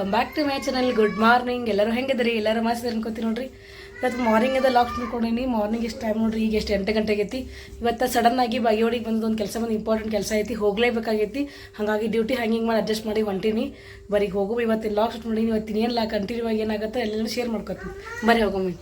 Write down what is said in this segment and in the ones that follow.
Welcome back to my channel good morning ಎಲ್ಲರೂ ಹೆಂಗಿದ್ರಿ ಎಲ್ಲರೂ ಮಾಸಿದ್ರೆ ಅನ್ಕೋತೀನಿ ನೋಡ್ರಿ. ಇವತ್ತು ಮಾರ್ನಿಂಗ್ ಅದ ಲಾಕ್ ಮಾಡ್ಕೊಂಡೀನಿ. ಮಾರ್ನಿಂಗ್ ಎಷ್ಟು ಟೈಮ್ ನೋಡ್ರಿ. ಈಗ ಎಷ್ಟು ಎಂಟು ಗಂಟೆಗೆ ಐತಿ. ಇವತ್ತು ಸಡನ್ ಆಗಿ ಬಾಗಿಯೋಡಿಗೆ ಬಂದು ಒಂದು ಕೆಲಸ ಬಂದು ಇಂಪಾರ್ಟೆಂಟ್ ಕೆಲಸ ಐತಿ. ಹೋಗಲೇಬೇಕಾಗೈತಿ. ಹಾಗಾಗಿ ಡ್ಯೂಟಿ ಹ್ಯಾಂಗಿಂಗ್ ಮಾಡಿ ಅಡ್ಜಸ್ಟ್ ಮಾಡಿ ಹೊಂಟೀನಿ. ಬರೀ ಹೋಗು ಇವತ್ತು ಲಾಕ್ ಮಾಡಿ ಇವತ್ತಿನ ಏನಿಲ್ಲ ಕಂಟಿನ್ಯೂ ಆಗಿ ಏನಾಗುತ್ತೆ ಎಲ್ಲರೂ ಶೇರ್ ಮಾಡ್ಕೊತೀನಿ. ಬರೀ ಹೋಗಮ್ಮಿ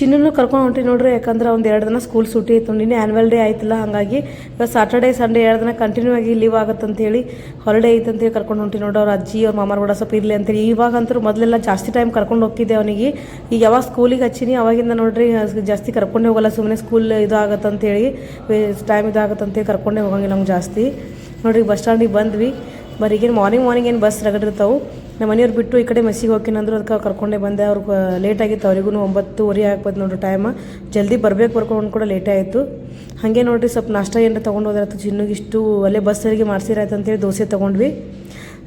ಚಿನ್ನೂ ಕರ್ಕೊಂಡು ಹೊಂಟಿ ನೋಡ್ರಿ, ಯಾಕಂದ್ರೆ ಒಂದು ಎರಡು ದಿನ ಸ್ಕೂಲ್ ಸೂಟಿ ಇತ್ತು. ನಿನ್ನೆ ಆ್ಯನ್ವಲ್ ಡೇ ಆಯ್ತಲ್ಲ, ಹಾಗಾಗಿ ಇವಾಗ ಸಾಟರ್ಡೆ ಸಂಡೇ ಎರಡು ದಿನ ಕಂಟಿನ್ಯೂ ಆಗಿ ಲೀವ್ ಆಗುತ್ತಂತೇಳಿ ಹಾಲಿಡೇ ಐತಂತೇಳಿ ಕರ್ಕೊಂಡು ಹೊಂಟಿ ನೋಡ್ರಿ ಅವ್ರ ಅಜ್ಜಿ, ಅವ್ರ ಮಾಮಾರ್ ಕೂಡ ಸ್ವಲ್ಪ ಇರಲಿ ಅಂತೇಳಿ. ಇವಾಗಂತೂ ಮೊದಲೆಲ್ಲ ಜಾಸ್ತಿ ಟೈಮ್ ಕರ್ಕೊಂಡು ಹೋಗ್ತಿದ್ದೆ ಅವನಿಗೆ. ಈಗ ಯಾವಾಗ ಸ್ಕೂಲಿಗೆ ಹಚ್ಚಿನಿ, ಅವಾಗಿಂದ ನೋಡ್ರಿ ಜಾಸ್ತಿ ಕರ್ಕೊಂಡೇ ಹೋಗಲ್ಲ ಸುಮ್ಮನೆ ಸ್ಕೂಲ್ ಇದು ಹೇಳಿ ಟೈಮ್ ಇದಾಗತ್ತಂತೇಳಿ ಕರ್ಕೊಂಡೇ ಹೋಗಂಗಿಲ್ಲ ಅವ್ನು ಜಾಸ್ತಿ. ನೋಡ್ರಿ, ಬಸ್ ಸ್ಟ್ಯಾಂಡಿಗೆ ಬಂದ್ವಿ. ಬರೀಗೇನು ಮಾರ್ನಿಂಗ್ ಮಾರ್ನಿಂಗ್ ಏನು ಬಸ್ ರಗಡಿರ್ತಾವೆ. ನಮ್ಮ ಮನೆಯವ್ರು ಬಿಟ್ಟು ಈ ಕಡೆ ಮೆಸ್ಸಿಗೆ ಹೋಗ್ತೀನಂದ್ರು ಅದಕ್ಕೆ ಕರ್ಕೊಂಡೆ ಬಂದೆ. ಅವ್ರಿಗೆ ಲೇಟ್ ಆಗಿತ್ತು ಅವ್ರಿಗೂ ಒಂಬತ್ತುವರೆ ಆಗ್ಬೋದು ನೋಡ್ರಿ ಟೈಮ್ ಜಲ್ದಿ ಬರ್ಬೇಕು ಬರ್ಕೊಂಡು ಕೂಡ ಲೇಟ್ ಆಯಿತು. ಹಾಗೆ ನೋಡ್ರಿ ಸ್ವಲ್ಪ ನಾಷ್ಟ ಏನಾರ ತೊಗೊಂಡು ಹೋದ್ರಾಯ್ತು. ಚಿನ್ನುಗೆ ಇಷ್ಟು ಅಲ್ಲೇ ಬಸ್ಸರಿಗೆ ಮಾಡ್ಸಿರಾಯ್ತು ಅಂತೇಳಿ ದೋಸೆ ತೊಗೊಂಡ್ವಿ.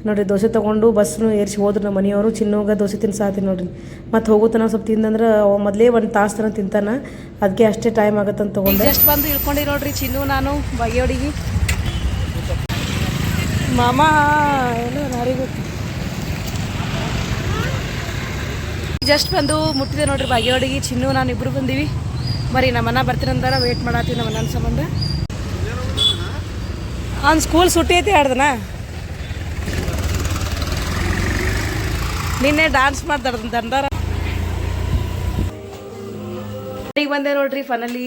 ನೋಡ್ರಿ ದೋಸೆ ತೊಗೊಂಡು ಬಸ್ನು ಏರಿಸಿ ಹೋದ್ರು ನಮ್ಮ ಮನೆಯವರು ಚಿನ್ನೋಗ ದೋಸೆ ತಿನ್ಸಾತೀನಿ ನೋಡ್ರಿ. ಮತ್ತು ಹೋಗುತ್ತಾನ ಸ್ವಲ್ಪ ತಿಂದಂದ್ರೆ ಮೊದಲೇ ಒಂದು ತಾಸು ತನ ತಿಂತಾನ. ಅದಕ್ಕೆ ಅಷ್ಟೇ ಟೈಮ್ ಆಗತ್ತಂತ ತೊಗೊಂಡೆ. ಜಸ್ಟ್ ಬಂದು ಇಳ್ಕೊಂಡಿ ನೋಡ್ರಿ ಚಿನ್ನು, ನಾನು ಬಗೆಯೋಡಿಗೆ ಮಾಮ, ಏನು ಯಾರಿಗೂ ಜಸ್ಟ್ ಬಂದು ಮುಟ್ಟಿದೆ ನೋಡ್ರಿ ಬಾಗಿಯೋಡಿಗೆ ಚಿನ್ನು ನಾನು ಇಬ್ರು ಬಂದೀವಿ ಬರೀ ನಮ್ಮನ್ನ ಬರ್ತೀರಂದಾರ ವೇಟ್ ಮಾಡತ್ತೀವಿ ನಮ್ಮ ನನ್ನ ಸಂಬಂಧ. ಅವ್ನು ಸ್ಕೂಲ್ ಸುಟ್ಟಿ ಐತಿ ಆಡ್ದನ ನಿನ್ನೆ ಡಾನ್ಸ್ ಮಾಡ್ತಾರ ದಂದಾರ ಈಗ ಬಂದೆ ನೋಡ್ರಿ ಫನಲ್ಲಿ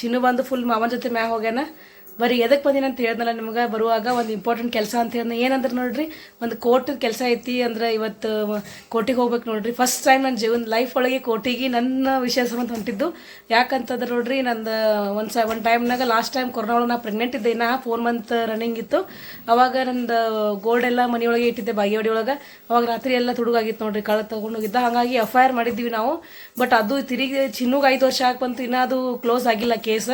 ಚಿನ್ನು ಬಂದು ಫುಲ್ ಮಾವನ ಜೊತೆ ಮ್ಯಾಗ ಹೋಗ್ಯಾನ. ಬರೀ ಎದಕ್ಕೆ ಬಂದೀನಿ ಅಂತ ಹೇಳ್ದಲ್ಲ ನಿಮ್ಗೆ? ಬರುವಾಗ ಒಂದು ಇಂಪಾರ್ಟೆಂಟ್ ಕೆಲಸ ಅಂತ ಹೇಳಿದ ಏನಂದ್ರೆ ನೋಡ್ರಿ, ಒಂದು ಕೋರ್ಟ್ ಕೆಲಸ ಐತಿ ಅಂದ್ರೆ ಇವತ್ತು ಕೋರ್ಟಿಗೆ ಹೋಗ್ಬೇಕು ನೋಡ್ರಿ. ಫಸ್ಟ್ ಟೈಮ್ ನನ್ನ ಜೀವನ ಲೈಫ್ ಒಳಗೆ ಕೋರ್ಟಿಗೆ ನನ್ನ ವಿಷಯ ಸಂಬಂಧ ಹೊಂಟಿದ್ದು. ಯಾಕಂತಂದ್ರೆ ನೋಡ್ರಿ, ನಂದು, ಒಂದು ಸ, ಒಂದು ಟೈಮ್ನಾಗ ಲಾಸ್ಟ್ ಟೈಮ್ ಕೊರೋನಾ ಒಳಗೆ ನಾ ಪ್ರೆಗ್ನೆಂಟ್ ಇದ್ದೆ. ನಾ ಫೋರ್ ಮಂತ್ ರನ್ನಿಂಗ್ ಇತ್ತು. ಅವಾಗ ನಂದು ಗೋಲ್ಡ್ ಎಲ್ಲ ಮನೆಯೊಳಗೆ ಇಟ್ಟಿದ್ದೆ ಬಾಗಿವಡಿ ಒಳಗೆ. ಅವಾಗ ರಾತ್ರಿ ಎಲ್ಲ ತುಡುಗಾಗಿತ್ತು ನೋಡ್ರಿ, ಕಳ್ಳ ತೊಗೊಂಡೋಗಿದ್ದ ಹಾಗಾಗಿ ಎಫ್ ಐ ಆರ್ ಮಾಡಿದ್ವಿ ನಾವು. ಬಟ್ ಅದು ತಿರುಗಿ ಚಿನ್ನುಗೆ ಐದು ವರ್ಷ ಆಗಿ ಬಂತು. ಇನ್ನೂ ಅದು ಕ್ಲೋಸ್ ಆಗಿಲ್ಲ ಕೇಸ್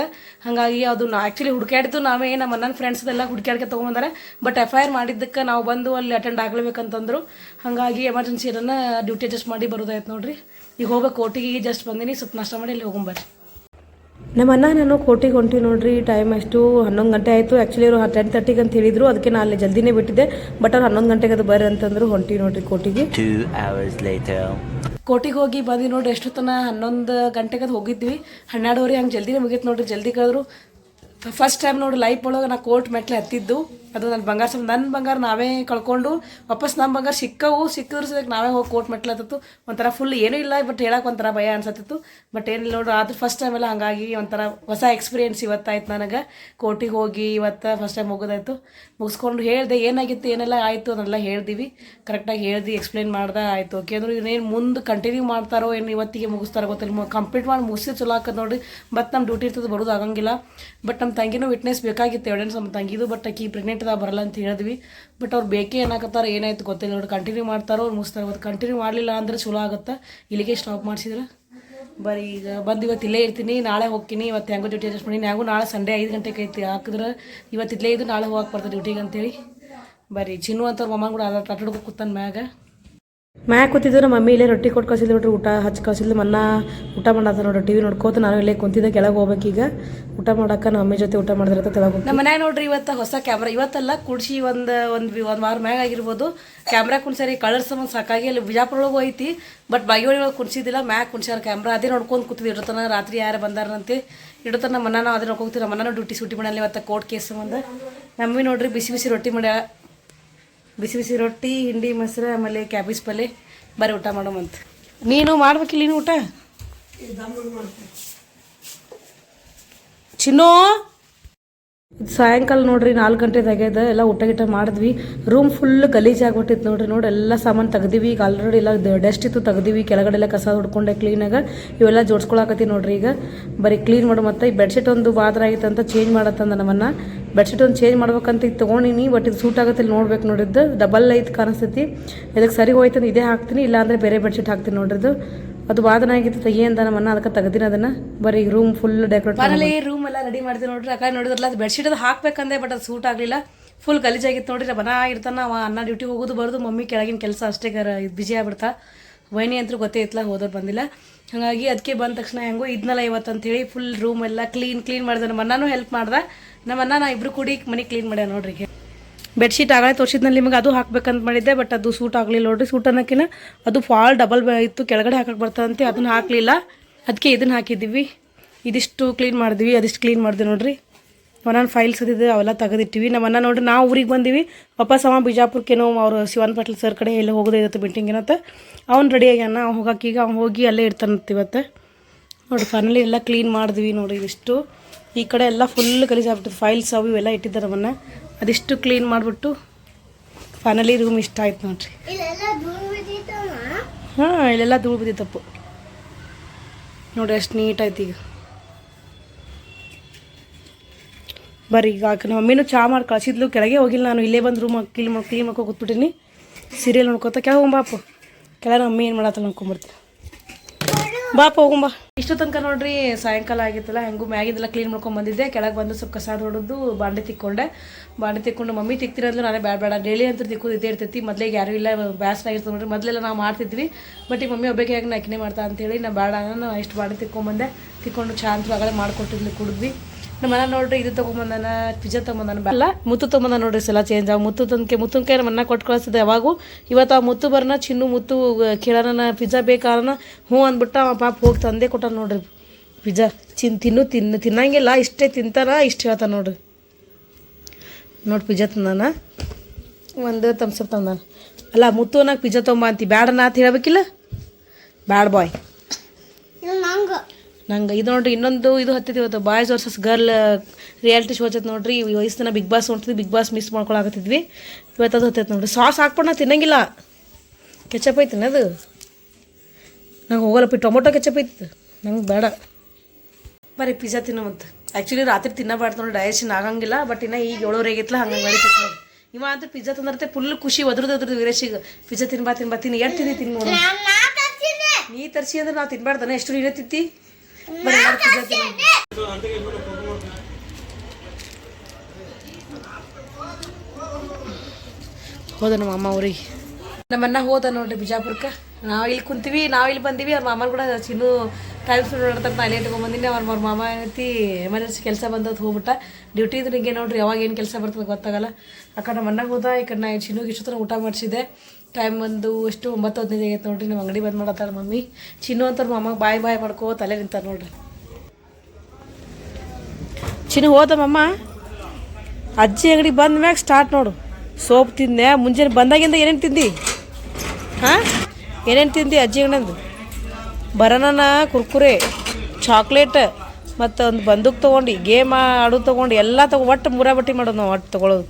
ಹಾಗಾಗಿ ಅದು ನಾ ಆ್ಯಕ್ಚುಲಿ ಹುಡುಕಾಡಿದ್ದು ನಾವೇ ನಮ್ಮ ನನ್ನ ಫ್ರೆಂಡ್ಸ್ ಎಲ್ಲ ಹುಡುಕಾಡ್ಕೆ ತೊಗೊಂಬಂದಾರೆ. ಬಟ್ ಎಫ್ ಐ ಆರ್ ಮಾಡಿದ್ದಕ್ಕೆ ನಾವು ಬಂದು ಅಲ್ಲಿ ಅಟೆಂಡ್ ಆಗ್ಲೇಬೇಕಂತಂದ್ರು. ಹಾಗಾಗಿ ಎಮರ್ಜೆನ್ಸಿ ಇರೋನ್ನ ಡ್ಯೂಟಿ ಅಡ್ಜಸ್ಟ್ ಮಾಡಿ ಬರೋದಾಯ್ತು ನೋಡ್ರಿ. ಈಗ ಹೋಗ್ಬೇಕು ಕೋಟಿಗೆ ಈಗ ಜಸ್ಟ್ ಬಂದಿನಿ ಸ್ವಲ್ಪ ನಷ್ಟ ಮಾಡಿ ಅಲ್ಲಿ ಹೋಗೊಂಬರ್ರಿ ನಮ್ಮ ಅಣ್ಣ ನಾನು ಕೋಟಿಗೆ ಹೊಂಟಿ ನೋಡ್ರಿ ಟೈಮ್ ಎಷ್ಟು ಹನ್ನೊಂದು ಗಂಟೆ ಆಯಿತು. ಆ್ಯಕ್ಚುಲಿ ಅವರು ಟೆನ್ ತರ್ಟಿಗೆ ಅಂತ ಹೇಳಿದ್ರು ಅದಕ್ಕೆ ನಾನು ಅಲ್ಲಿ ಜಲ್ದಿನೇ ಬಿಟ್ಟಿದ್ದೆ. ಬಟ್ ಅವ್ರು ಹನ್ನೊಂದು ಗಂಟೆಗೆ ಅದು ಬರ್ರಿ ಅಂತಂದ್ರು ಹೊಂಟಿ ನೋಡ್ರಿ ಕೋಟಿಗೆ. Two hours later. ಕೋಟಿಗೆ ಹೋಗಿ ಬಂದು ನೋಡ್ರಿ ಎಷ್ಟು ತನ ಹನ್ನೊಂದು ಗಂಟೆಗೆ ಅದು ಹೋಗಿದ್ವಿ. ಹನ್ನೆರಡುವರೆ ಹಂಗೆ ಜಲ್ದಿನೇ ಮುಗೀತು ನೋಡ್ರಿ ಜಲ್ದಿ ಕಳೆದ್ರು. ಫಸ್ಟ್ ಟೈಮ್ ನೋಡಿ ಲೈಫ್ ಒಳಗೆ ನಾ ಕೋರ್ಟ್ ಮೆಟ್ಲೆ ಹತ್ತಿದ್ದು. ಅದು ನನ್ನ ಬಂಗಾರ ಸಮ ನನ್ನ ಬಂಗಾರ ನಾವೇ ಕಳ್ಕೊಂಡು ವಾಪಸ್ ನಮ್ಮ ಬಂಗಾರ ಸಿಕ್ಕವು, ಸಿಕ್ಕಿದ್ರು ಸದಕ್ಕೆ ನಾವೇ ಹೋಗಿ ಕೋರ್ಟ್ ಮೆಟ್ಲೆ ಹತ್ತಿತ್ತು. ಒಂಥರ ಫುಲ್ ಏನೂ ಇಲ್ಲ ಬಟ್ ಹೇಳಕ್ಕೆ ಒಂಥರ ಭಯ ಅನ್ಸತ್ತಿತ್ತು. ಬಟ್ ಏನಿಲ್ಲ ನೋಡ್ರಿ, ಆದ್ರೆ ಫಸ್ಟ್ ಟೈಮ್ ಎಲ್ಲ ಹಾಗಾಗಿ ಒಂಥರ ಹೊಸ ಎಕ್ಸ್ಪೀರಿಯೆನ್ಸ್ ಇವತ್ತಾಯ್ತು ನನಗೆ. ಕೋರ್ಟಿಗೆ ಹೋಗಿ ಇವತ್ತು ಫಸ್ಟ್ ಟೈಮ್ ಹೋಗೋದಾಯ್ತು ಮುಗಿಸ್ಕೊಂಡು ಹೇಳಿದೆ, ಏನಾಗಿತ್ತು, ಏನೆಲ್ಲ ಆಯಿತು ಅದನ್ನೆಲ್ಲ ಹೇಳ್ದೀವಿ. ಕರೆಕ್ಟಾಗಿ ಹೇಳ್ದು ಎಕ್ಸ್ಪ್ಲೇನ್ ಮಾಡ್ದೆ, ಆಯಿತು. ಓಕೆ ಅಂದ್ರೆ ಇನ್ನೇನು ಮುಂದೆ ಕಂಟಿನ್ಯೂ ಮಾಡ್ತಾರೋ, ಏನು ಇವತ್ತಿಗೆ ಮುಗಿಸ್ತಾರೋ ಗೊತ್ತಿಲ್ಲ. ಕಂಪ್ಲೀಟ್ ಮಾಡಿ ಮುಗಿಸಿ ಚಲೋ ಆಕತ್ ನೋಡಿ ಮತ್ತು ನಮ್ಮ ಡ್ಯೂಟಿ ಇರ್ತದೆ, ಬರೋದು ಆಗಂಗಿಲ್ಲ. ಬಟ್ ನಮ್ಮ ತಂಗಿನೂ ವಿಟ್ನೆಸ್ ಬೇಕಾಗಿತ್ತು ಎವಿಡೆನ್ಸ್ ನಮ್ಮ ತಂಗಿದು ಬಟ್ ಆಕಿ ಪ್ರೆಗ್ನೆಂಟ್ ಅದ ಬರಲ್ಲ ಅಂತ ಹೇಳಿದ್ವಿ. ಬಟ್ ಅವ್ರು ಬೇಕೇ ಏನಾಕತ್ತಾರ, ಏನಾಯ್ತು ಗೊತ್ತಿಲ್ಲ. ನೋಡಿ ಕಂಟಿನ್ಯೂ ಮಾಡ್ತಾರೋ ಅವ್ರು ಮುಸ್ತಾರ ಅದು ಕಂಟಿನ್ಯೂ ಮಾಡಲಿಲ್ಲ ಅಂದರೆ ಚಲೋ ಆಗುತ್ತೆ? ಇಲ್ಲಿಗೆ ಸ್ಟಾಪ್ ಮಾಡಿಸಿದ್ರೆ? ಬರೀ ಈಗ ಬಂದು ಇವತ್ತು ಇಲ್ಲೇ ಇರ್ತೀನಿ, ನಾಳೆ ಹೋಗ್ತೀನಿ. ಇವತ್ತು ಹೆಂಗೋ ಡ್ಯೂಟಿ ಅಡ್ಜಸ್ಟ್ ಮಾಡಿ ನಾವು ನಾಳೆ ಸಂಡೇ ಐದು ಗಂಟೆಗೆ ಐತಿ ಹಾಕಿದ್ರೆ. ಇವತ್ತು ಇಲ್ಲೇ ಇದ್ದು ನಾಳೆ ಹೋಗಕ್ಕೆ ಬರ್ತದೆ ಡ್ಯೂಟಿಗೆ ಅಂತೇಳಿ. ಬರೀ ಚಿನ್ನು ಅಂತ ಅವ್ರ ಮಮ್ಮನ ಕೂಡ ಅದ ತಟ್ಟಡ್ಬೇಕು ಕೂತಾನ ಮ್ಯಾಗ. ಮ್ಯಾಗ ನಮ್ಮ ಮಮ್ಮಿ ಇಲ್ಲೇ ರೊಟ್ಟಿ ಕೊಟ್ಟು ಕಳ್ಸಿದ್ರು ನೋಡ್ರಿ ಊಟ ಹಚ್ಚಿ ಕಳ್ಸಿದ್ಲು. ಮನ್ನ ಊಟ ಮಾಡತ್ತ ನೋಡ್ರಿ ಟಿವಿ ನೋಡ್ಕೋತ ನಾನು ಇಲ್ಲೇ ಕುಂತಿದ್ದೆ, ಕೆಳಗೆ ಹೋಗ್ಬೇಕೀಗ ಊಟ ಮಾಡಕ್ಕೆ ನಮ್ಮ ಮಮ್ಮಿ ಜೊತೆ ಊಟ ಮಾಡಿದ್ರೆ ಕೆಳಗೆ ನಮ್ಮ ಮನ್ಯಾಗ ನೋಡ್ರಿ ಇವತ್ತು ಹೊಸ ಕ್ಯಾಮ್ರಾ, ಇವತ್ತೆಲ್ಲ ಕುಡ್ಸಿ ಒಂದು ಒಂದು ಒಂದು ವಾರ ಮ್ಯಾಗ ಆಗಿರ್ಬೋದು. ಕ್ಯಾಮ್ರಾ ಕುಣ್ಸಾರಿ ಕಲರ್ ಸಂಬಂಧ ಸಾಕಾಗಿ ಅಲ್ಲಿ ಬಿಜಾಪುರ ಐತಿ, ಬಟ್ ಬಾಗಿಯೊಳಗೆ ಕುಣ್ಸಿದ್ದಿಲ್ಲ, ಮ್ಯಾಗ ಕುಣ್ಸ್ಯಾರ ಕ್ಯಾಮ್ರಾ. ಅದೇ ನೋಡ್ಕೊಂಡು ಕೂತಿದ್ವಿ ಇಡತನ ರಾತ್ರಿ ಯಾರು ಬಂದಾರಂತೆ ಇಡತನ ನಮ್ಮ ಮನ್ನ ನಾವು ಅದೇ ನೋಡ್ಕೋಗ್ತೀವಿ ನಮ್ಮ ಮನ್ನ ಡ್ಯೂಟಿ ಸೂಟಿ ಮಾಡಲ್ಲ ಇವತ್ತು ಕೋರ್ಟ್ ಕೇಸ್ ಸಂಬಂಧ ನಮ್ಮಿ ನೋಡ್ರಿ ಬಿಸಿ ಬಿಸಿ ರೊಟ್ಟಿ ಮಾಡ್ಯಾಳ ಬಿಸಿ ಬಿಸಿ ರೊಟ್ಟಿ, ಹಿಂಡಿ, ಮೊಸರು, ಆಮೇಲೆ ಕ್ಯಾಬೇಜ್ ಪಲ್ಯ ಬರೀ ಊಟ ಮಾಡೋಮಂತ ನೀನು ಮಾಡ್ಬೇಕಿಲ್ಲ ನೀನು ಊಟ? ಚಿನ್ನು? ಸಾಯಂಕಾಲ ನೋಡ್ರಿ, ನಾಲ್ಕು ಗಂಟೆದಾಗ್ಯದ ಎಲ್ಲ ಊಟ ಗಿಟ ಮಾಡಿದ್ವಿ. ರೂಮ್ ಫುಲ್ ಗಲೀಜ್ ಆಗ್ಬಿಟ್ಟಿತ್ತು ನೋಡ್ರಿ. ನೋಡಿ ಎಲ್ಲ ಸಾಮಾನು ತೆಗ್ದಿವಿ. ಈಗ ಆಲ್ರೆಡಿ ಎಲ್ಲ ಡಸ್ಟ್ ಇತ್ತು ತೆಗ್ದಿವಿ. ಕೆಳಗಡೆ ಎಲ್ಲ ಕಸ ಹೊಡ್ಕೊಂಡೆ ಕ್ಲೀನಾಗ ಇವೆಲ್ಲ ಜೋಡ್ಸ್ಕೊಳಕತ್ತಿ ನೋಡ್ರಿ ಈಗ. ಬರೀ ಕ್ಲೀನ್ ಮಾಡು ಮತ್ತೆ ಈ ಬೆಡ್ಶೀಟ್ ಒಂದು ಬಾದ್ರ ಆಗಿತ್ತು ಅಂತ ಚೇಂಜ್ ಮಾಡತ್ತಂದ ನಮ್ಮನ್ನು. ಬೆಡ್ಶೀಟ್ ಒಂದು ಚೇಂಜ್ ಮಾಡ್ಬೇಕಂತ ಈಗ ತೊಗೊಂಡಿನಿ ಬಟ್ ಇದು ಸೂಟ್ ಆಗುತ್ತೆ ನೋಡ್ಬೇಕು ನೋಡಿದ್ದು ಡಬಲ್ ಐತ್ ಕಾಣಿಸ್ತೈತಿ. ಇದಕ್ಕೆ ಸರಿ ಹೋಯ್ತು ಇದೇ ಹಾಕ್ತೀನಿ, ಇಲ್ಲಾಂದರೆ ಬೇರೆ ಬೆಡ್ಶೀಟ್ ಹಾಕ್ತೀನಿ ನೋಡ್ರಿದು ಅದು ವಾದನ ಆಗಿತ್ತು ತೆಗಿಯಂತ ನಮ್ಮನ್ನ ಅದಕ್ಕೆ ತೆಗ್ದಿನ ಅದನ್ನ. ಬರೀ ರೂಮ್ ಫುಲ್ ಡೆಕೋರೇಟ್ ಮನೇಲಿ ರೂಮ್ ಎಲ್ಲ ರೆಡಿ ಮಾಡ್ತೀವಿ ನೋಡ್ರಿ. ಅಕ್ಕ ನೋಡಿದ್ರಲ್ಲ ಅದು ಬೆಡ್ಶೀಟ್ ಅದು ಹಾಕ್ಬೇಕಂದೆ ಬಟ್ ಅದು ಸೂಟ್ ಆಗಲಿಲ್ಲ. ಫುಲ್ ಗಲೀಜಾಗಿತ್ತು ನೋಡ್ರಿ. ಬನ ಇರ್ತಾನ ಅವ ಅನ್ನ ಡ್ಯೂಟಿ ಹೋಗೋದು ಬರೋದು ಮಮ್ಮಿ ಕೆಳಗಿನ ಕೆಲಸ ಅಷ್ಟೇ ಬಿಜಿ ಆಗ್ಬಿಡ್ತಾ. ವೈನಿ ಅಂತೂ ಗೊತ್ತೇ ಇತ್ತಲ್ಲ ಹೋದವ್ರು ಬಂದಿಲ್ಲ. ಹಾಗಾಗಿ ಅದಕ್ಕೆ ಬಂದ ತಕ್ಷಣ ಹೆಂಗೋ ಇದ್ನಲ್ಲ ಇವತ್ತು ಅಂತೇಳಿ ಫುಲ್ ರೂಮ್ ಎಲ್ಲ ಕ್ಲೀನ್ ಕ್ಲೀನ್ ಮಾಡಿದೆ. ನಮ್ಮ ಅಣ್ಣನೂ ಹೆಲ್ಪ್ ಮಾಡ್ದೆ. ನಮ್ಮ ಅಣ್ಣ ನಾ ಇಬ್ರು ಕೂಡಿ ಮನೆ ಕ್ಲೀನ್ ಮಾಡ್ಯ ನೋಡ್ರಿ ಬೆಡ್ಶೀಟ್ ಆಗಲೇ, ತೋರಿಸಿದ್ನಲ್ಲಿ ನಿಮಗೆ ಅದು ಹಾಕ್ಬೇಕಂತ ಮಾಡಿದ್ದೆ ಬಟ್ ಅದು ಸೂಟ್ ಆಗಲಿಲ್ಲ ನೋಡ್ರಿ. ಸೂಟ್ ಅನ್ನೋಕ್ಕಿಂತ ಅದು ಫಾಲ್ ಡಬಲ್ ಇತ್ತು, ಕೆಳಗಡೆ ಹಾಕಕ್ಕೆ ಬರ್ತದಂತೆ, ಅದನ್ನು ಹಾಕಲಿಲ್ಲ. ಅದಕ್ಕೆ ಇದನ್ನು ಹಾಕಿದ್ದೀವಿ. ಇದಿಷ್ಟು ಕ್ಲೀನ್ ಮಾಡಿದ್ವಿ, ಅದಿಷ್ಟು ಕ್ಲೀನ್ ಮಾಡಿದ್ವಿ ನೋಡ್ರಿ. ಒಂದೊಂದು ಫೈಲ್ಸ್ ಅದಿದೆ, ಅವೆಲ್ಲ ತೆಗೆದಿಟ್ಟಿವಿ. ನಮ್ಮನ್ನ ನೋಡಿ ನೋಡ್ರಿ, ನಾವು ಊರಿಗೆ ಬಂದೀವಿ. ವಾಪಸ್ ಅವ ಬಿಜಾಪುರಕ್ಕೇನೋ ಅವರು ಶಿವನ್ ಪಾಟೀಲ್ ಸರ್ ಕಡೆ ಎಲ್ಲ ಹೋಗೋದಿರುತ್ತೆ ಮೀಟಿಂಗ್ ಏನತ್ತೆ ಅವ್ನು ರೆಡಿ ಆಗ್ಯಾನ ಅವ್ನು ಹೋಗಕ್ಕೆ ಈಗ ಅವ್ನು ಹೋಗಿ ಅಲ್ಲೇ ಇರ್ತಾನಂತ ಇವತ್ತು. ನೋಡಿ ಫೈನಲಿ ಎಲ್ಲ ಕ್ಲೀನ್ ಮಾಡಿದ್ವಿ ನೋಡಿ ಇದಿಷ್ಟು. ಈ ಕಡೆ ಎಲ್ಲ ಫುಲ್ ಗಲೀಜ್ ಫೈಲ್ಸ್ ಅವು ಇವೆಲ್ಲ ಇಟ್ಟಿದ್ದಾರೆ ನಮ್ಮನ್ನ. ಅದಿಷ್ಟು ಕ್ಲೀನ್ ಮಾಡಿಬಿಟ್ಟು ಫೈನಲಿ ರೂಮ್ ಇಷ್ಟ ಆಯ್ತು ನೋಡ್ರಿ. ಹಾಂ ಇಲ್ಲೆಲ್ಲ ಧೂಳು ಬಿದ್ದಿತ್ತಪ್ಪು. ನೋಡ್ರಿ ಅಷ್ಟು ನೀಟ್ ಆಯ್ತು ಈಗ. ಬರ್ರಿ ಈಗ ನಮ್ಮ ಮಮ್ಮಿನೂ ಚಾ ಮಾಡಿ ಕಳಿಸಿದ್ಲು ಕೆಳಗೆ ಹೋಗಿಲ್ಲ ನಾನು ಇಲ್ಲೇ ಬಂದು ರೂಮ್ ಕ್ಲೀನ್ ಮಾಡಿ ಕ್ಲೀನ್ ಮಾಡ್ಕೊ ಕೂತ್ಬಿಟ್ಟಿನಿ ಸೀರಿಯಲ್ ನೋಡ್ಕೊತ ಕೆಳಗೆ ಹೋಗ್ಬಾಪು ಕೆಳಗೆ ನಮ್ಮ ಮಮ್ಮಿ ಏನು ಮಾಡತ್ತಲ್ಲ ನೋಡ್ಕೊಂಬರ್ತೀನಿ ಬಾಪ ಹೋಗುಂಬಾ ಇಷ್ಟು ತನಕ ನೋಡ್ರಿ ಸಾಯಂಕಾಲ ಆಗಿತ್ತಲ್ಲ, ಹೆಂಗೂ ಮ್ಯಾಗಿಂದೆಲ್ಲ ಕ್ಲೀನ್ ಮಾಡ್ಕೊಂಡು ಬಂದಿದ್ದೆ. ಕೆಳಗೆ ಬಂದು ಸ್ವಲ್ಪ ಕಸ ಹೊಡೆದು ಬಾಂಡೆ ತಿಕ್ಕೊಂಡೆ. ಬಾಂಡೆ ತಿಕ್ಕೊಂಡು ಮಮ್ಮಿ ತಿಕ್ತಿರೋದ್ಲು ನಾನೇ ಬೇಡ ಬೇಡ ಡೈಲಿ ಅಂತ ತಿಕ್ಕೋದು ಇದೇ ಇರ್ತೈತಿ. ಮೊದಲಿಗೆ ಯಾರೂ ಇಲ್ಲ ಬ್ಯಾಸ್ಟ್ ಆಗಿರ್ತದೆ ನೋಡ್ರಿ. ಮೊದಲೆಲ್ಲ ನಾವು ಮಾಡ್ತಿದ್ವಿ. ಬಟ್ ಈ ಮಮ್ಮಿ ಒಬ್ಬಕ್ಕೆ ಯಾಕೆ ನಾಕಿನೇ ಮಾಡ್ತಾ ಅಂತೇಳಿ ನಾ ಬೇಡ ನಾನು ಎಷ್ಟು ಬಾಂಡೆ ತಿಕ್ಕೊಂಬಂದೆ ತಿಕ್ಕೊಂಡು ಚಾ ಅಂತೂ ಆಗಲೇ ಮಾಡಿಕೊಟ್ಟಿದ್ಲು, ಕುಡಿದ್ವಿ. ನಮ್ಮ ಮನೆ ನೋಡ್ರಿ, ಇದು ತೊಗೊಂಬಂದಾನ, ಪಿಜ್ಜಾ ತೊಗೊಂಬಂದಾನ ಅಲ್ಲ, ಮುತ್ತು ತೊಗೊಂಬಂದ ನೋಡ್ರಿ ಸಲ ಚೇಂಜ್ ಆಗ ಮುತ್ತು ತಂದಕ್ಕೆ ಮುತ್ತನ ಕೈ ಅಣ್ಣ ಕೊಟ್ಟು ಕಳಿಸಿದೆ. ಯಾವಾಗೂ ಇವತ್ತು ಆ ಮುತ್ತು ಬರ್ನ, ಚಿನ್ನು ಮುತ್ತು ಕೇಳೋಣ ಪಿಜ್ಜಾ ಬೇಕಾರನ ಹ್ಞೂ ಅಂದ್ಬಿಟ್ಟು ಅವ ಪಾಪ ಹೋಗಿ ತಂದೆ ಕೊಟ್ಟ ನೋಡ್ರಿ. ಪಿಜ್ಜಾ, ಚಿನ್ ತಿನ್ನು ತಿನ್ನು ತಿನ್ನಂಗಿಲ್ಲ, ಇಷ್ಟೇ ತಿಂತಾನ ಇಷ್ಟು ಹೇಳ್ತಾನ ನೋಡ್ರಿ. ನೋಡಿ ಪಿಜ್ಜಾ ತಂದಾನ. ಒಂದು ತಮ್ಸಪ್ ತಂದಾನ. ಅಲ್ಲ, ಮುತ್ತು ಅನ್ನಕ್ಕೆ ಪಿಜ್ಜಾ ತೊಗೊಂಬ ಅಂತಿ. ಬ್ಯಾಡನ ಅಂತ ಹೇಳ್ಬೇಕಿಲ್ಲ? Bad boy. ನಂಗೆ ಇದು ನೋಡ್ರಿ ಇನ್ನೊಂದು ಇದು ಹತ್ತಿತ್ತು ಇವತ್ತು boys versus girl reality show ಹಚ್ಚತ್ ನೋಡ್ರಿ. ಈ ವಯಸ್ಸಿನ ಬಿಗ್ ಬಾಸ್ ನೋಡ್ತಿದ್ವಿ ಬಿಗ್ ಬಾಸ್ ಮಿಸ್ ಮಾಡ್ಕೊಳಕತ್ತಿದ್ವಿ. ಇವತ್ತು ಅದು ಹತ್ತೈತೆ ನೋಡ್ರಿ. ಸಾಸ್ ಹಾಕ್ಬಿಟ್ಟು ನಾ ತಿನ್ನಂಗಿಲ್ಲ. ಕೆಚಪ್ ಐತಿನ ಅದು ನಂಗೆ ಹೋಗಲ್ಲಪ್ಪ ಟೊಮೊಟೊ ಕೆಚಪ್ ಐತಿ. ನಂಗೆ ಬೇಡ. ಬರೀ ಪಿಜ್ಜಾ ತಿನ್ನೋ ಮತ್ತು ಆ್ಯಕ್ಚುಲಿ ರಾತ್ರಿ ತಿನ್ನಬಾರ್ದು ನೋಡಿ ಡೈಜೆಷನ್ ಆಗಂಗಿಲ್ಲ ಬಟ್ ಇನ್ನು ಈಗ ಏಳೋರು ಹೇಗಿತ್ತಲ್ಲ ಹಂಗೆ ನಡೀತೈತೆ ನೋಡಿ ಇವ ಅಂತ ಪಿಜ್ಜಾ ತಂದ್ರೆ ಫುಲ್ ಖುಷಿ ಒದ್ರದ್ದು ಒದ್ರದ್ದು ವೀರೇಶಿಗೆ ಪಿಜ್ಜಾ ತಿನ್ಬಾ ತಿನ್ಬಾ ತಿನ್ನು ಎಷ್ಟು ತಿಂದಿ ತಿನ್ನು ನಾ ತರಿಸಿ ಅಂದ್ರೆ ನಾವು ತಿನ್ಬಾರ್ದನ? ಎಷ್ಟು ನೀರೇ ಹೋದ ನಮ್ಮ ಅಮ್ಮ ಅವ್ರಿಗೆ. ನಮ್ಮ ಅಣ್ಣ ಹೋದ ನೋಡ್ರಿ ಬಿಜಾಪುರಕ್ಕೆ. ನಾವು ಇಲ್ಲಿ ಕುಂತೀವಿ, ನಾವು ಇಲ್ಲಿ ಬಂದೀವಿ, ಅವ್ರ ಮಾಮನ ಕೂಡ ಚಿನ್ನು. ಟೈಮ್ ಸ್ಪೆಂಡ್ ಮಾಡ್ತಾರೆ ನಾನು ಲೇಟ್ ಬಂದಿನಿ ಅವ್ರ ಅವ್ರ ಮಾಮ ಏನೈತಿ ಎಮರ್ಜೆನ್ಸಿ ಕೆಲಸ ಬಂದದ್ದು ಹೋಗ್ಬಿಟ್ಟ. ಡ್ಯೂಟಿ ಇದ್ರೆ ನೋಡ್ರಿ, ಯಾವಾಗ ಏನು ಕೆಲಸ ಬರ್ತದೆ ಗೊತ್ತಾಗಲ್ಲ. ಅಕ್ಕ ನಮ್ಮ ಅಣ್ಣ ಹೋದ, ಈ ಕಡೆ ನಾ ಚಿನ್ನುಗೆ ಇಷ್ಟು ಥರ ಊಟ ಮಾಡಿಸಿದೆ ಟೈಮ್ ಬಂದು ಎಷ್ಟು ಒಂಬತ್ತು ಹದಿನೈದು ಆಗೈತೆ ನೋಡ್ರಿ ನಿಮ್ಮ ಅಂಗಡಿ ಬಂದ್ ಮಾಡತ್ತಾಳೆ ಮಮ್ಮಿ. ಚಿನ್ನು ಅಂತ ಮಮ್ಮಗೆ ಮಾಮಗೆ ಬಾಯ್ ಬಾಯ್ ಮಾಡ್ಕೋ, ತಲೆ ನಿಂತಾರೆ ನೋಡ್ರಿ. ಚಿನ್ನು ಮಮ್ಮ ಅಜ್ಜಿ ಅಂಗಡಿ ಬಂದ ಮ್ಯಾಗ ಸ್ಟಾರ್ಟ್ ನೋಡು. ಸೋಪ್ ತಿಂದೆ, ಮುಂಜಾನೆ ಬಂದಾಗಿಂದ ಏನೇನು ತಿಂದಿ? ಹಾಂ? ಏನೇನು ತಿಂದಿ ಅಜ್ಜಿ ಅಂಗಡಿಂದು ಬರನ ಕುರ್ಕುರೆ ಚಾಕ್ಲೇಟ್ ಮತ್ತು ಒಂದು ಬಂದೂಕ್ ತೊಗೊಂಡು, ಗೇಮ್ ಆಡೋ ತೊಗೊಂಡು, ಎಲ್ಲ ತಗೊ ಒಟ್ಟು ಮೂರ ಬಟ್ಟಿ ಮಾಡೋದು ನಾವು, ಒಟ್ಟು ತೊಗೊಳೋದು.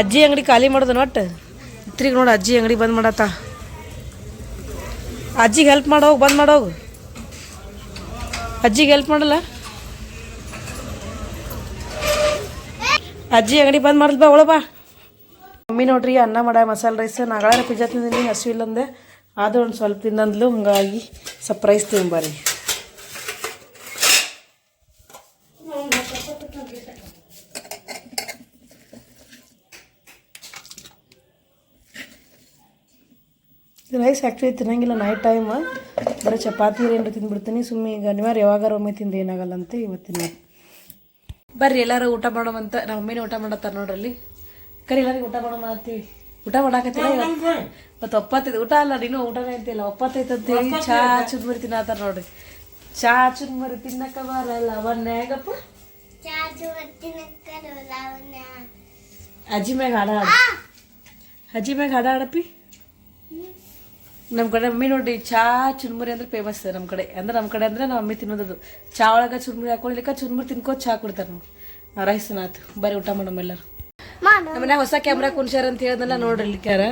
ಅಜ್ಜಿ ಅಂಗಡಿ ಖಾಲಿ ಮಾಡೋದು ಒಟ್ಟು? ಇತ್ರಿಗೆ ನೋಡಿ, ಅಜ್ಜಿ ಅಂಗಡಿ ಬಂದ್ ಮಾಡತ್ತ. ಅಜ್ಜಿಗೆ ಹೆಲ್ಪ್ ಮಾಡೋಗಿ ಬಂದ್ ಮಾಡೋಗು ಅಜ್ಜಿಗೆ ಹೆಲ್ಪ್ ಮಾಡಲ್ಲ? ಅಜ್ಜಿ ಅಂಗಡಿ ಬಂದ್ ಮಾಡಿದ್ ಬಾ ಒಳಬಾ ಮಮ್ಮಿ ನೋಡ್ರಿ, ಅನ್ನ ಮಾಡ ಮಸಾಲೆ ರೈಸ್ ನಾಗಳ ಪಿಜ್ಜಾ ತಿಂದಿನಿ ಹಸಿವಿಲ್ಲ ಅಂದೆ ಆದ್ರೂ ಒಂದು ಸ್ವಲ್ಪ ತಿಂದಂದ್ಲು ಹಂಗಾಗಿ ಸ್ವಲ್ಪ ರೈಸ್ ತಿಂಬಾರಿ ರೈಸ್ ಆ್ಯಕ್ಚುಲಿ ತಿನ್ನಂಗಿಲ್ಲ ನೈಟ್ ಟೈಮ್ ಬರೀ ಚಪಾತಿ ಏನಾರು ತಿಂದ್ಬಿಡ್ತೀನಿ ಸುಮ್ಮನೆ ಈಗ ಅನಿವಾರ್ಯ ಯಾವಾಗಾರ ಒಮ್ಮೆ ತಿಂದು ಏನಾಗಲ್ಲ ಅಂತ ಇವತ್ತಿನ ಬರ್ರಿ ಎಲ್ಲರೂ ಊಟ ಮಾಡೋಮಂತ ನಮ್ಮ ಮಮ್ಮಿನ ಊಟ ಮಾಡತ್ತಾರ ನೋಡ್ರಲ್ಲಿ ಕರಿ ಎಲ್ಲರಿಗೆ ಊಟ ಮಾಡೋ ಊಟ ಮಾಡಾಕತ್ತಿಲ್ಲ ಮತ್ತು ಒಪ್ಪತ್ತೈದು ಊಟ ಅಲ್ಲ ನೀನು ಊಟನೇ ಅಂತಿಲ್ಲ ಒಪ್ಪತ್ತೈತೆ ಅಂತೇಳಿ ಚಾ ಮರಿ ತಿನ್ನತ್ತಾರ ನೋಡ್ರಿ. ಚಾ ಚುನ್ ಮರಿ ತಿನ್ನಕ್ಕ ಬರಲ್ಲ ಕರೋಲಾವನ್ನ ಅಜ್ಜಿ ಮ್ಯಾಗ ಹಾಡ ಹಾಡು. ಅಜ್ಜಿ ಮ್ಯಾಗ ಹಾಡ ಹಾಡಪ್ಪಿ. ನಮ್ಮ ಕಡೆ ಮಮ್ಮಿ ನೋಡ್ರಿ ಚಾ ಚುರ್ಮುರಿ ಅಂದ್ರೆ ಫೇಮಸ್ ನಮ್ಮ ಕಡೆ. ಅಂದ್ರೆ ನಮ್ಮ ಕಡೆ ಅಂದ್ರೆ ನಮ್ಮ ಮಮ್ಮಿ ತಿನ್ನೋದು ಚಾ ಒಳಗೆ ಚುರ್ಮುರಿ ಹಾಕೊಳ್ಲಿಕ್ಕೆ ಚುರ್ಮುರಿ ತಿನ್ಕೋ ಚಾ ಕುಡ್ತಾರೆ ನಾವು ರೈಸ್ ನಾತು. ಬರೀ ಊಟ ಮಾಡಮ್ಮ ಎಲ್ಲರೂ. ಮಾಮ ನಮ್ಮನೆ ಹೊಸ ಕ್ಯಾಮ್ರಾ ಕುಣ್ಸ್ಯಾರ ಅಂತ ಹೇಳ್ದಲ್ಲ ನೋಡ್ರಿ ಇಲ್ಲಿ ಕ್ಯಾರ.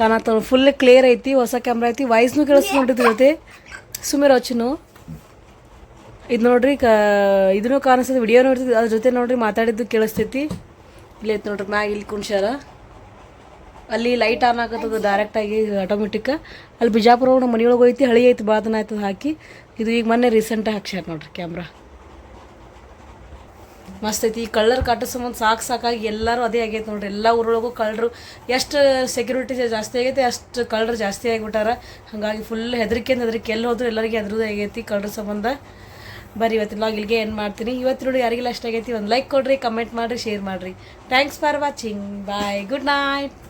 ಕಾಣತ್ತ ಫುಲ್ ಕ್ಲಿಯರ್ ಐತಿ ಹೊಸ ಕ್ಯಾಮ್ರಾ ಐತಿ. ವಾಯ್ಸ್ನು ಕೇಳಿಸ್ ನೋಡಿದ್ರೈತಿ ಸುಮ್ಮನೆ ರಚನು ಇದು ನೋಡ್ರಿ ಕ ಇದನ್ನು ಕಾಣಿಸ್ತದೆ ವಿಡಿಯೋ ನೋಡ್ತಿದ್ವಿ ಅದ್ರ ಜೊತೆ ನೋಡ್ರಿ ಮಾತಾಡಿದ್ದು ಕೇಳಿಸ್ತೈತಿ. ಇಲ್ಲಿ ಐತಿ ನೋಡ್ರಿ ಮ್ಯಾಗ ಇಲ್ಲಿ ಕುಣ್ಸ್ಯಾರ. ಅಲ್ಲಿ ಲೈಟ್ ಆನ್ ಆಗತ್ತದ ಡೈರೆಕ್ಟಾಗಿ ಆಟೋಮೆಟಿಕ್ ಅಲ್ಲಿ ಬಿಜಾಪುರ ಒಳಗೆ ಮನೆಯೊಳಗೆ ಹೋಯ್ತಿ, ಹಳಿ ಐತಿ ಬಾದನ ಆಯ್ತದ ಹಾಕಿ. ಇದು ಈಗ ಮೊನ್ನೆ ರೀಸೆಂಟಾಗಿ ಹಾಕ್ಸ್ಯಾರ ನೋಡ್ರಿ ಕ್ಯಾಮ್ರಾ ಮಸ್ತ್ ಐತಿ. ಈ ಕಳ್ಳರ್ ಕಾಟ ಸಂಬಂಧ ಸಾಕು ಸಾಕಾಗಿ ಎಲ್ಲರೂ ಅದೇ ಆಗೈತೆ ನೋಡ್ರಿ. ಎಲ್ಲ ಊರೊಳಗೂ ಕಳ್ಳರು ಎಷ್ಟು ಸೆಕ್ಯೂರಿಟಿ ಜಾಸ್ತಿ ಆಗೈತೆ, ಅಷ್ಟು ಕಳ್ಳರು ಜಾಸ್ತಿ ಆಗಿಬಿಟ್ಟಾರ. ಹಾಗಾಗಿ ಫುಲ್ ಹೆದರಿಕೆ ಹೆದರಿಕೆ. ಎಲ್ಲಿ ಹೋದ್ರು ಎಲ್ಲರಿಗೆ ಹೆದ್ರದು ಆಗೈತಿ ಕಳ್ಳರ ಸಂಬಂಧ. ಬರ್ರಿ, ಇವತ್ತಿನ ಲಾಗ್ ಇಲ್ಲಿಗೆ ಏನು ಮಾಡ್ತೀನಿ. ಇವತ್ತು ನೋಡಿ ಯಾರಿಗೆಲ್ಲ ಅಷ್ಟಾಗೈತಿ ಒಂದು ಲೈಕ್ ಕೊಡ್ರಿ ಕಮೆಂಟ್ ಮಾಡಿರಿ ಶೇರ್ ಮಾಡಿರಿ. Thanks for watching bye good night